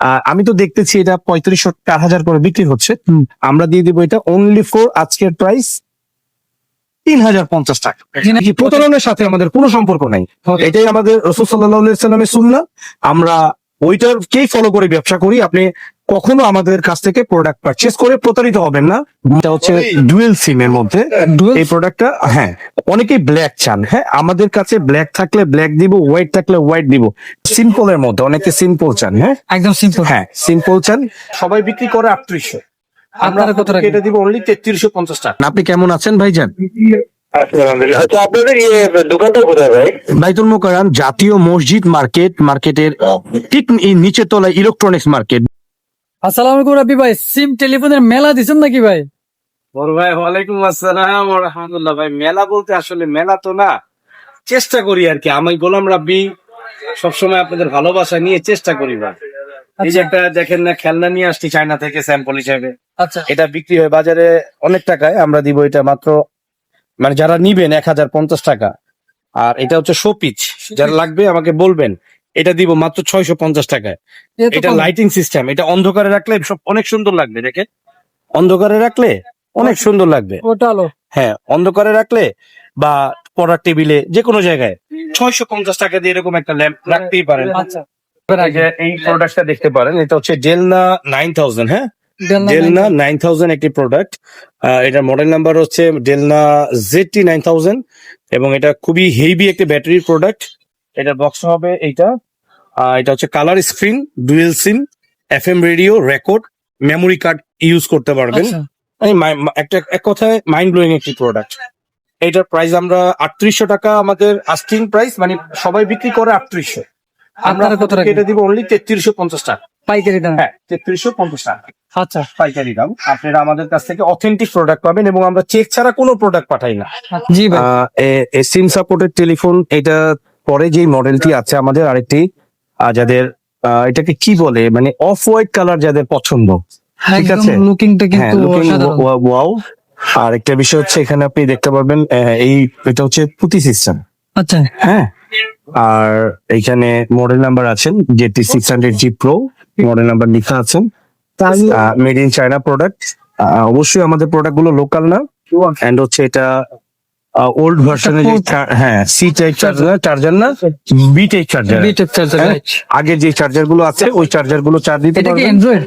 আহ, আমি তো দেখতেছি এটা পঁয়ত্রিশশো চার হাজার করে বিক্রি হচ্ছে। আমরা দিয়ে দিব এটা অনলি ফোর আজকের প্রাইস তিন হাজার পঞ্চাশ টাকা। প্রতারণের সাথে আমাদের কোনো সম্পর্ক নাই। এটাই আমাদের রসুল সাল্লাহ সাল্লামের সুন্না আমরা ওইটারকেই ফলো করে ব্যবসা করি আপনি কখনো আমাদের কাছ থেকে প্রোডাক্ট পারচেস করে প্রতারিত হবেন না। এটা হচ্ছে ডুয়েল সিম এর মধ্যে। এই প্রোডাক্টটা হ্যাঁ অনেকেই ব্ল্যাক চান হ্যাঁ আমাদের কাছে ব্ল্যাক থাকলে ব্ল্যাক দিব হোয়াইট থাকলে হোয়াইট দিব। সিম্পল এর মধ্যে অনেকে সিম্পল চান হ্যাঁ। একদম সিম্পল হ্যাঁ সিম্পল চান। সবাই বিক্রি করে আটত্রিশশো। আমরা আপনারা কত রাখবেন? কেটে দিব অনলি তেত্রিশশো পঞ্চাশ টাকা। আপনি কেমন আছেন ভাইজান? ইয়ে দোকানটা কোথায় ভাই? বাইতুল মোকারাম জাতীয় মসজিদ মার্কেট মার্কেটের ঠিক নিচে তলায় ইলেকট্রনিক্স মার্কেট আসসালামু আলাইকুম রাব্বি ভাই সিম টেলিফোনের মেলা দিছেন নাকি ভাই? বড় ভাই ওয়ালাইকুম আসসালাম ভাই। মেলা বলতে আসলে মেলা তো না চেষ্টা করি আর কি। আমি গোলাম রাব্বি সবসময় আপনাদের ভালোবাসা নিয়ে চেষ্টা করি ভাই। এই যে একটা দেখেন না খেলনা নিয়ে আসছি চায়না থেকে স্যাম্পল হিসেবে। আচ্ছা। এটা বিক্রি হয় বাজারে অনেক টাকায় আমরা দিব এটা মাত্র মানে যারা নিবেন এক হাজার পঞ্চাশ টাকা আর এটা হচ্ছে শোপিচ যারা লাগবে আমাকে বলবেন এটা দিব মাত্র ছয়শো পঞ্চাশ টাকায়। এটা লাইটিং সিস্টেম এটা অন্ধকারে রাখলে সব অনেক সুন্দর লাগবে দেখে? অন্ধকারে রাখলে অনেক সুন্দর লাগবে। ওটা আলো হ্যাঁ অন্ধকারে রাখলে বা পড়ার টেবিলে যে কোনো জায়গায় ছয়শো পঞ্চাশ টাকা দিয়ে এরকম একটা ল্যাম্প রাখতেই পারেন। আচ্ছা। এই এই প্রোডাক্টটা দেখতে পারেন এটা হচ্ছে ডেলনা নাইন থাউজেন্ড হ্যাঁ? ডেলনা নাইন থাউজেন্ড একটি প্রোডাক্ট এটার মডেল নাম্বার হচ্ছে ডেলনা জেডটি নাইন থাউজেন্ড এবং এটা খুবই হেভি একটি ব্যাটারির প্রোডাক্ট এটার বক্স হবে এইটা এটা হচ্ছে colour screen dual SIM F M radio record memory card use করতে পারবেন। আচ্ছা। একটা এক কথায় মাইন্ড ব্লোয়িং একটি প্রোডাক্ট এটার প্রাইস আমরা আটত্রিশশো টাকা আমাদের আস্কিং প্রাইস মানে সবাই বিক্রি করে আটত্রিশশো। আমরা কেটে দিব অনলি তেত্রিশশো পঞ্চাশ টাকা। পাইকারি দাম। হ্যাঁ তেত্রিশশো পঞ্চাশ টাকা। আচ্ছা। পাইকারি দাম। আপনারা আমাদের কাছ থেকে অথেন্টিক প্রোডাক্ট পাবেন এবং আমরা চেক ছাড়া কোনো প্রোডাক্ট পাঠাই না। জি ভাই। সিম সাপোর্টেড টেলিফোন এটা পরে যে মডেলটি আছে আমাদের আরেকটি যাদের আহ, এটাকে কি বলে? মানে অফ হোয়াইট কালার যাদের পছন্দ। ঠিক আছে। লুকিংটা হ্যাঁ কিন্তু ওয়াও আর একটা বিষয় হচ্ছে এখানে আপনি দেখতে পারবেন আহ, এই এটা হচ্ছে পুঁতি সিস্টেম আচ্ছা। হ্যাঁ। আর এইখানে মডেল নাম্বার আছেন যেটি six hundred G pro model number লেখা আছেন মেড ইন চায়না প্রোডাক্ট অবশ্যই আমাদের প্রোডাক্টগুলো লোকাল না। এন্ড হচ্ছে এটা ওল্ড ভার্সনের যে হ্যাঁ সি টাইপ চার্জার চার্জার না? বি টাইপ চার্জার বিটেক চার্জার হ্যাঁ, আগে যে চার্জারগুলো আছে ওই চার্জারগুলো চার্জ দিতে অ্যান্ড্রয়েড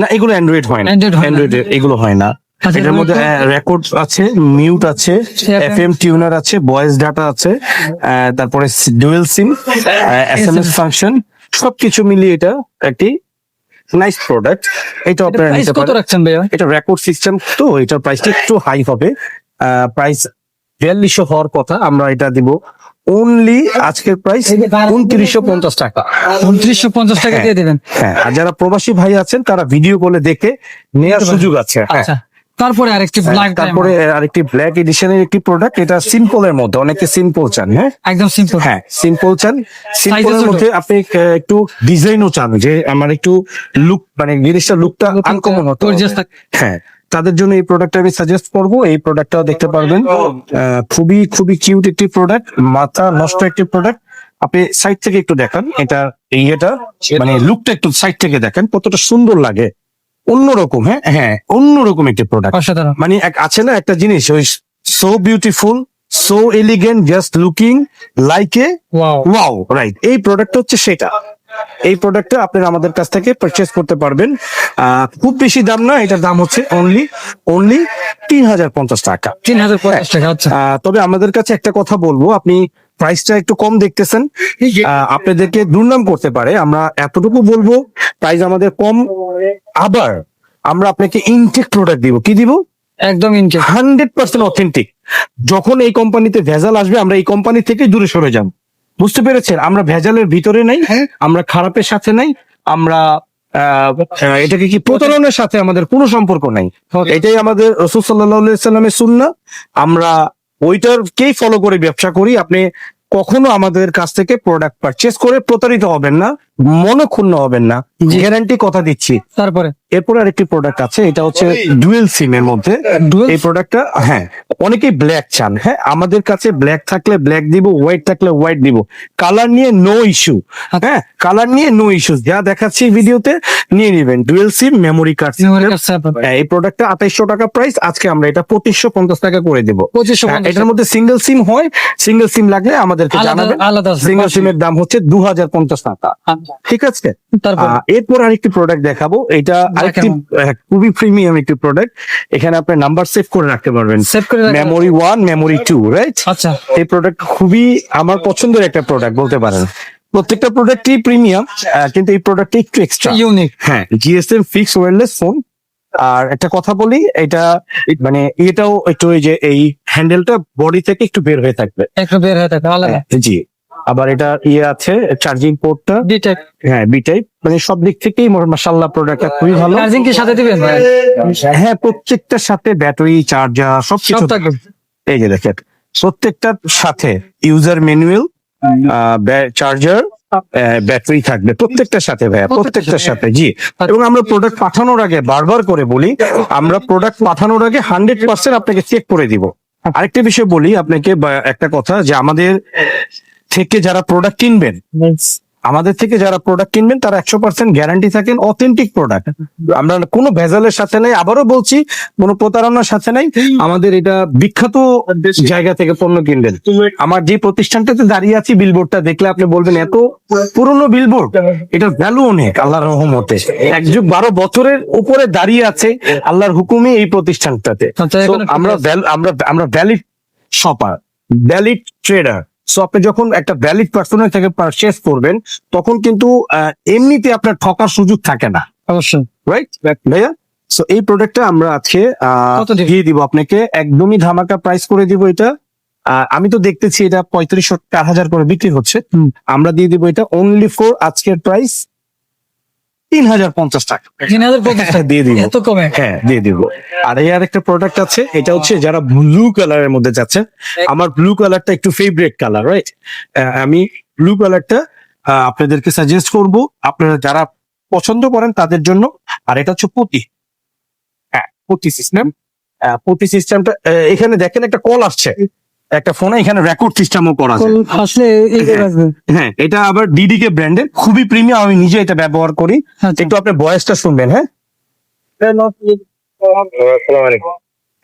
না এগুলো অ্যান্ড্রয়েড হয় না। হয়। অ্যান্ড্রয়েড এগুলো হয় না। আচ্ছা, এটার মধ্যে রেকর্ড আছে মিউট আছে এফ এম টিউনার আছে ভয়েস ডাটা আছে তারপরে dual SIM S M S function সবকিছু মিলিয়ে এটা একটি নাইস প্রোডাক্ট এটা আপনারা নিতে কত রাখছেন ভাইয়া? এটা রেকর্ড সিস্টেম তো এটার প্রাইসটা একটু হাই হবে। প্রাইস বিয়াল্লিশশো হওয়ার কথা আমরা এটা দিব অনলি আজকের প্রাইস উনত্রিশশো পঞ্চাশ টাকা। উনত্রিশশো পঞ্চাশ টাকা হ্যাঁ। দিয়ে দেবেন। হ্যাঁ আর যারা প্রবাসী ভাই আছেন তারা ভিডিও কলে দেখে নেওয়ার সুযোগ আছে। হ্যাঁ। আচ্ছা। তারপরে আরেকটি ব্ল্যাক তারপরে আরেকটি ব্ল্যাক এডিশনের একটি প্রোডাক্ট এটা সিম্পল এর মধ্যে অনেকে সিম্পল চান হ্যাঁ? একদম সিম্পল হ্যাঁ সিম্পল চান। সিম্পলের ছোট। মধ্যে আপনি একটু ডিজাইনও চান যে আমার একটু লুক মানে জিনিসটা লুকটা আনকমন হতো। হ্যাঁ তাদের জন্য এই প্রোডাক্টটা আমি সাজেস্ট করব এই প্রোডাক্টটাও দেখতে পারবেন। আহ, খুবই খুবই কিউট একটি প্রোডাক্ট মাথা নষ্ট একটি প্রোডাক্ট আপনি সাইড থেকে একটু দেখান এটা ইয়েটা মানে লুকটা একটু সাইড থেকে দেখেন কতটা সুন্দর লাগে। অন্যরকম হ্যাঁ হ্যাঁ অন্যরকম একটি প্রোডাক্ট অসাধারণ। মানে এক আছে না একটা জিনিস ওই so beautiful so elegant just looking like a wow wow right এই প্রোডাক্ট হচ্ছে সেটা। এই প্রোডাক্টটা আপনারা আমাদের কাছ থেকে পারচেস করতে পারবেন। আহ, খুব বেশি দাম না এটার দাম হচ্ছে অনলি অনলি তিন হাজার পঞ্চাশ টাকা। তিন হাজার পঞ্চাশ টাকা আচ্ছা। তবে আমাদের কাছে একটা কথা বলব আপনি প্রাইসটা একটু কম দেখতেছেন আপনাদেরকে দুর্নাম করতে পারে। আমরা এতটুকু বলব প্রাইস আমাদের কম। আবার আমরা আপনাকে ইনটেক প্রোডাক্ট দিব। কি দিব? একদম ইনটেক হান্ড্রেড পার্সেন্ট অথেন্টিক যখন এই কোম্পানিতে ভেজাল আসবে আমরা এই কোম্পানি থেকে দূরে সরে যাব। বুঝতে পেরেছেন? আমরা ভেজালের ভিতরে নাই আমরা খারাপের সাথে নাই আমরা এটাকে কি প্রতারণের সাথে আমাদের কোনো সম্পর্ক নাই। এটাই আমাদের রসুল সাল্লাহ সাল্লামের সুন্না আমরা ওইটারকেই ফলো করে ব্যবসা করি। আপনি কখনো আমাদের কাছ থেকে প্রোডাক্ট পারচেস করে প্রতারিত হবেন না, মনক্ষুণ্ণ হবেন না। গ্যারান্টি কথা দিচ্ছি। তারপরে? এরপর আরেকটি প্রোডাক্ট আছে এটা হচ্ছে ডুয়েল সিম এর মধ্যে। এই প্রোডাক্টটা হ্যাঁ অনেকেই ব্ল্যাক চান। হ্যাঁ আমাদের কাছে ব্ল্যাক থাকলে ব্ল্যাক দিব হোয়াইট থাকলে হোয়াইট দিব। কালার নিয়ে নো ইস্যু হ্যাঁ কালার নিয়ে নো ইস্যু যা দেখাচ্ছি ভিডিওতে নিয়ে নেবেন। ডুয়েল সিম মেমোরি কার্ড এই প্রোডাক্টটা আঠাইশশো টাকা প্রাইস আজকে আমরা এটা পঁচিশশো পঞ্চাশ টাকা করে দেবো। পঁচিশশো হ্যাঁ, এটার মধ্যে সিঙ্গেল সিম হয়। সিঙ্গেল সিম লাগলে আমাদেরকে আলাদা জানাবেন। সিঙ্গেল সিমের দাম হচ্ছে দু হাজার পঞ্চাশ টাকা। ঠিক আছে? তারপর? এরপর আরেকটি প্রোডাক্ট দেখাবো। এটা আরেকটি খুবই প্রিমিয়াম একটি প্রোডাক্ট এখানে আপনি নাম্বার সেভ করে রাখতে পারবেন। সেভ করে memory one memory two right আচ্ছা। এই প্রোডাক্ট খুবই আমার পছন্দের একটা প্রোডাক্ট বলতে পারেন। প্রত্যেকটা প্রোডাক্টই প্রিমিয়াম কিন্তু এই প্রোডাক্টটা একটু এক্সট্রা ইউনিক হ্যাঁ জিএসএম ফিক্স ওয়্যারলেস ফোন আর একটা কথা বলি এটা মানে এটাও একটু ওই যে এই হ্যান্ডেলটা বডি থেকে একটু বের হয়ে থাকবে। একটু বের হয়ে থাকে আলাদা। জি। আবার এটা ইয়ে আছে চার্জিং পোর্টটা ডিটেক হ্যাঁ বি টাইপ মানে সব দিক থেকেই মাসাল্লাহ প্রোডাক্টটা খুবই ভালো। চার্জিং কি সাথে দিবেন হ্যাঁ প্রত্যেকটার সাথে ব্যাটারি চার্জার সব সব কিছু। থাকবে। এই যে দেখেন প্রত্যেকটার সাথে ইউজার ম্যানুয়াল চার্জার ব্যাটারি থাকবে। প্রত্যেকটার সাথে ভাইয়া প্রত্যেকটার। সাথে। জি। এবং আমরা প্রোডাক্ট পাঠানোর আগে বারবার করে বলি আমরা প্রোডাক্ট পাঠানোর আগে হান্ড্রেড পার্সেন্ট আপনাকে চেক করে দিব। আরেকটা বিষয় বলি আপনাকে একটা কথা যে আমাদের থেকে যারা প্রোডাক্ট কিনবেন আমাদের থেকে যারা প্রোডাক্ট কিনবেন তারা একশো পার্সেন্ট গ্যারান্টি থাকেন অথেন্টিক প্রোডাক্ট আমরা কোনো ভেজালের সাথে নাই আবারও বলছি কোনো প্রতারণার সাথে নাই আমাদের এটা বিখ্যাত জায়গা থেকে পণ্য কিনবেন। আমার যে প্রতিষ্ঠানটাতে দাঁড়িয়ে আছি বিলবোর্ডটা দেখলে আপনি বলবেন এত পুরনো বিলবোর্ড এটা ভ্যালু অনেক আল্লাহর রহমতে। এক যুগ বারো বছরের উপরে দাঁড়িয়ে আছে আল্লাহর হুকুমে এই প্রতিষ্ঠানটাতে। আচ্ছা, আমরা আমরা আমরা valid shopper valid trader so আপনি যখন একটা ভ্যালিড পার্সোনাল থেকে পারচেস করবেন তখন কিন্তু এমনিতে আপনার ঠকার সুযোগ থাকে না। অবশ্যই। রাইট ভাইয়া? সো এই প্রোডাক্টটা আমরা আজকে? দিয়ে দিব আপনাকে। একদমই ধামাকা প্রাইস করে দিব এটা। আহ, আমি তো দেখতেছি এটা পঁয়ত্রিশ চার হাজার করে বিক্রি হচ্ছে। আমরা দিয়ে দিব এটা অনলি ফোর আজকের প্রাইস তিন হাজার পঞ্চাশ টাকা। তিন হাজার পঞ্চাশ টাকা। দিয়ে দিব। এত কমে? হ্যাঁ দিয়ে দিব। আর এই আরেকটা প্রোডাক্ট আছে এটা হচ্ছে যারা ব্লু কালারের মধ্যে যাচ্ছে আমার ব্লু কালারটা একটু ফেভারিট কালার রাইট আমি ব্লু কালারটা আপনাদেরকে সাজেস্ট করব। আপনারা যারা পছন্দ করেন তাদের জন্য। আর এটা হচ্ছে পুঁতি। হ্যাঁ পুঁতি সিস্টেম পুঁতি সিস্টেমটা এখানে দেখেন একটা কল আসছে। একটা ফোনে এখানে রেকর্ড সিস্টেমও করা আছে আসলে এই যে আসবে। হ্যাঁ এটা আবার ডিডিকে ব্র্যান্ডের খুবই প্রিমিয়াম আমি নিজে এটা ব্যবহার করি। আচ্ছা। একটু আপনি ভয়েসটা শুনবেন হ্যাঁ?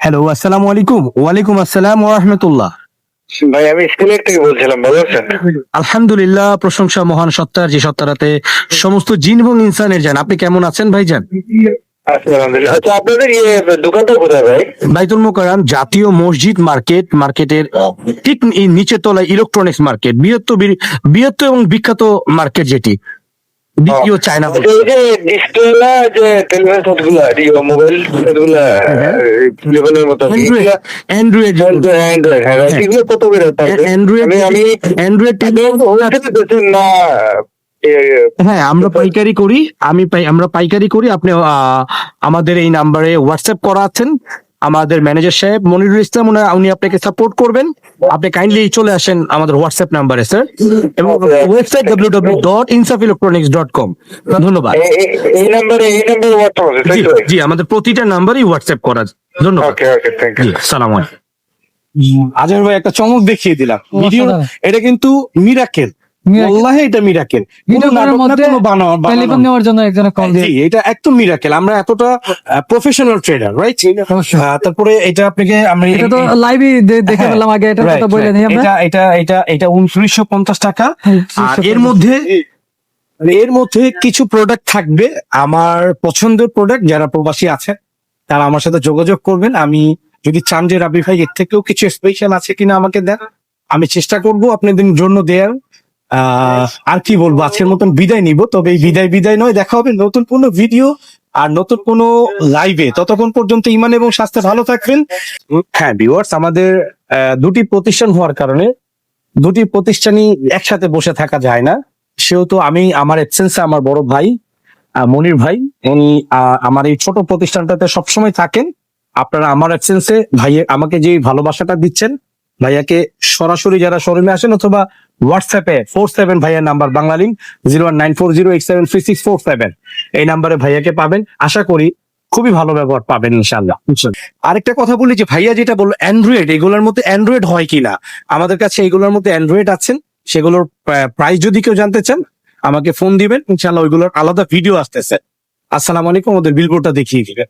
হ্যালো আসসালামু আলাইকুম। ওয়ালাইকুম আসসালাম ওয়া রাহমাতুল্লাহ। ভাই আমি স্কুলের থেকে বলছিলাম ভালো আছেন? আলহামদুলিল্লাহ প্রশংসা মহান সত্তার যে সত্তারাতে সমস্ত জিন এবং ইনসানের যান আপনি কেমন আছেন ভাইজান? আচ্ছা আলহামদুলিল্লাহ আচ্ছা আপনাদের ইয়ে দোকানটা কোথায় ভাই বাইতুল মোকারাম জাতীয় মসজিদ মার্কেট মার্কেটের ঠিক নিচে তলায় ইলেকট্রনিক্স মার্কেট বৃহত্তর বৃহত্তর এবং বিখ্যাত মার্কেট যেটি দ্বিতীয় চায়না আচ্ছা, ওই যে ডিসপ্লে যে টেলিভিশন সেটগুলা মোবাইল সেটগুলা টেলিফোনের মতো অ্যান্ড্রয়েড অ্যান্ড্রয়েড হ্যাঁ এগুলো কত করে থাকবে অ্যান্ড্রয়েড আমি অ্যান্ড্রয়েড হোলসেলে না হ্যাঁ আমরা পাইকারি করি আমি পাই আমরা পাইকারি করি। আপনি আহ, আমাদের এই নাম্বারে হোয়াটসঅ্যাপ করা আছেন। আমাদের ম্যানেজার সাহেব মনিরুল ইসলাম উনি- উনি আপনাকে সাপোর্ট করবেন। আপনি কাইন্ডলি চলে আসেন আমাদের হোয়াটসঅ্যাপ নাম্বারে স্যার এবং website W W dot Insaf electronics dot com ধন্যবাদ এই নাম্বারে এই নাম্বারে হোয়াটসঅ্যাপ আছে জি আমাদের প্রতিটা নাম্বারই হোয়াটসঅ্যাপ করা আছে। ধন্যবাদ। ওকে ওকে থ্যাংক ইউ জি সালাম আজমের ভাই একটা চমক দেখিয়ে দিলাম। ভিডিও এটা কিন্তু মিরাকেল। এটা মিরাকেল নেওয়ার জন্য কল এটা একদম মিরাকেল আমরা এতটা প্রফেশনাল ট্রেডার রাইট। তারপরে এটা আপনাকে আমরা এটা তো লাইভে দেখে হ্যাঁ, ফেললাম আগে এটা right, কথা বলে নিই আমরা এটা এটা এটা এটা উনত্রিশশো পঞ্চাশ টাকা। আর এর মধ্যে এর মধ্যে কিছু প্রোডাক্ট থাকবে। আমার পছন্দের প্রোডাক্ট যারা প্রবাসী আছে তারা আমার সাথে যোগাযোগ করবেন। আমি যদি চান যে রাবি ভাই এর থেকেও কিছু স্পেশাল আছে কিনা আমাকে দেন। আমি চেষ্টা করব আপনাদের জন্য দেয়ার। আর কি বলব? আজকের মতন বিদায় নিব। তবে এই বিদায় বিদায় নয়, দেখা হবে নতুন কোনো ভিডিও আর নতুন কোনো লাইভে ততক্ষণ পর্যন্ত ইমান এবং স্বাস্থ্য ভালো থাকবেন। হ্যাঁ ভিউয়ার্স আমাদের দুটি প্রতিষ্ঠান হওয়ার কারণে দুটি প্রতিষ্ঠানই একসাথে বসে থাকা যায় না। সেহেতু আমি, আমার এক্সেন্সে আমার বড় ভাই মনির ভাই, উনি আমার এই ছোট প্রতিষ্ঠানটাতে সবসময় থাকেন। আপনারা আমার এক্সেন্সে ভাইয়ে, আমাকে যে ভালোবাসাটা দিচ্ছেন, ভাইয়াকে সরাসরি যারা শোরুমে আসেন অথবা হোয়াটসঅ্যাপে ফোর সেভেন ভাইয়ের number Banglalink zero one nine four zero eight seven three six four seven এই নাম্বারে ভাইয়াকে পাবেন। আশা করি খুবই ভালো ব্যবহার পাবেন ইনশাল্লাহ আরেকটা কথা বলি যে, ভাইয়া যেটা বলল অ্যান্ড্রয়েড এগুলোর মধ্যে অ্যান্ড্রয়েড হয় কিনা? আমাদের কাছে এগুলোর মধ্যে অ্যান্ড্রয়েড আছেন। সেগুলোর প্রাইস যদি কেউ জানতে চান, আমাকে ফোন দিবেন। ইনশাল্লাহ ওইগুলোর আলাদা ভিডিও আসতেছে। আসসালামু আলাইকুম, ওদের বিলবোর্ডটা দেখিয়ে দিবেন।